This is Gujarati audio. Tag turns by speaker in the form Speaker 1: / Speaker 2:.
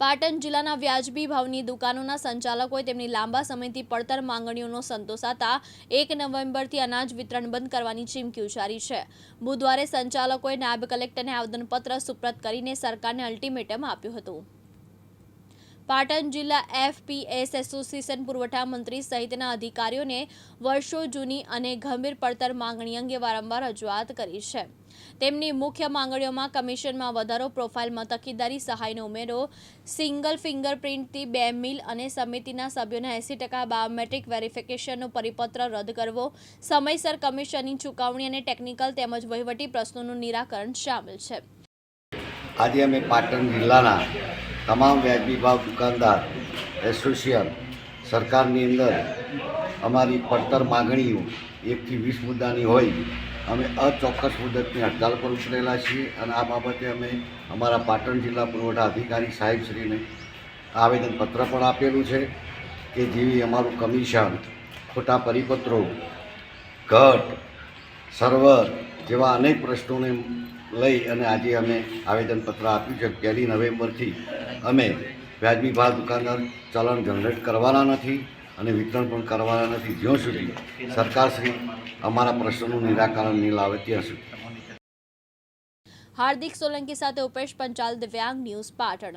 Speaker 1: પાટણ જિલ્લાના વ્યાજબી ભાવની દુકાનોના સંચાલકોએ તેમની લાંબા સમયથી પડતર માંગણીઓનો સંતોષાતા એક નવેમ્બરથી અનાજ વિતરણ બંધ કરવાની ચીમકી ઉચ્ચારી છે. બુધવારે સંચાલકોએ નાયબ કલેક્ટરને આવેદનપત્ર સુપ્રત કરીને સરકારને અલ્ટિમેટમ આપ્યું હતું. પાટણ જિલ્લા એફપીએસ એસોસિએશન પુરવઠા મંત્રી સહિતના અધિકારીઓને વર્ષો જૂની અને ગંભીર પડતર માંગણી અંગે વારંવાર રજૂઆત કરી છે. તેમની મુખ્ય માંગણીઓમાં કમિશનમાં વધારો પ્રોફાઇલમાં તકેદારી સહાયનો ઉમેરો, સિંગલ ફિંગરપ્રિન્ટથી બે મિલ અને સમિતિના સભ્યોના એંસી ટકા બાયોમેટ્રિક વેરિફિકેશનનો પરિપત્ર રદ કરવો, સમયસર કમિશનની ચુકવણી અને ટેકનિકલ તેમજ વહીવટી પ્રશ્નોનું નિરાકરણ સામેલ છે.
Speaker 2: આજે અમે પાટણ જિલ્લાના તમામ વ્યાજબી ભાવ દુકાનદાર એસોસિએશન સરકારની અંદર અમારી પડતર માગણીઓ એકથી વીસ મુદ્દાની હોય, અમે અચોક્કસ મુદતની હડતાલ પર ઉતરેલા છીએ અને આ બાબતે અમે અમારા પાટણ જિલ્લા પુરવઠા અધિકારી સાહેબશ્રીને આવેદનપત્ર પણ આપેલું છે કે જેવી અમારું કમિશન ખોટા પરિપત્રો, ઘટ, સર્વર જેવા અનેક પ્રશ્નોને લઈ અને આજે અમે આવેદનપત્ર આપ્યું છે પહેલી નવેમ્બરથી અમે વ્યાજબી ભાવ દુકાનદાર ચલણ જનરેટ કરવાના નથી અને વિતરણ પણ કરવાના નથી જ્યાં સુધી સરકારશ્રી અમારા પ્રશ્નોનું નિરાકરણ નહીં લાવે ત્યાં સુધી.
Speaker 1: હાર્દિક સોલંકી સાથે ઉપેશ પંચાલ દિવ્યાંગ ન્યૂઝ પાટણ.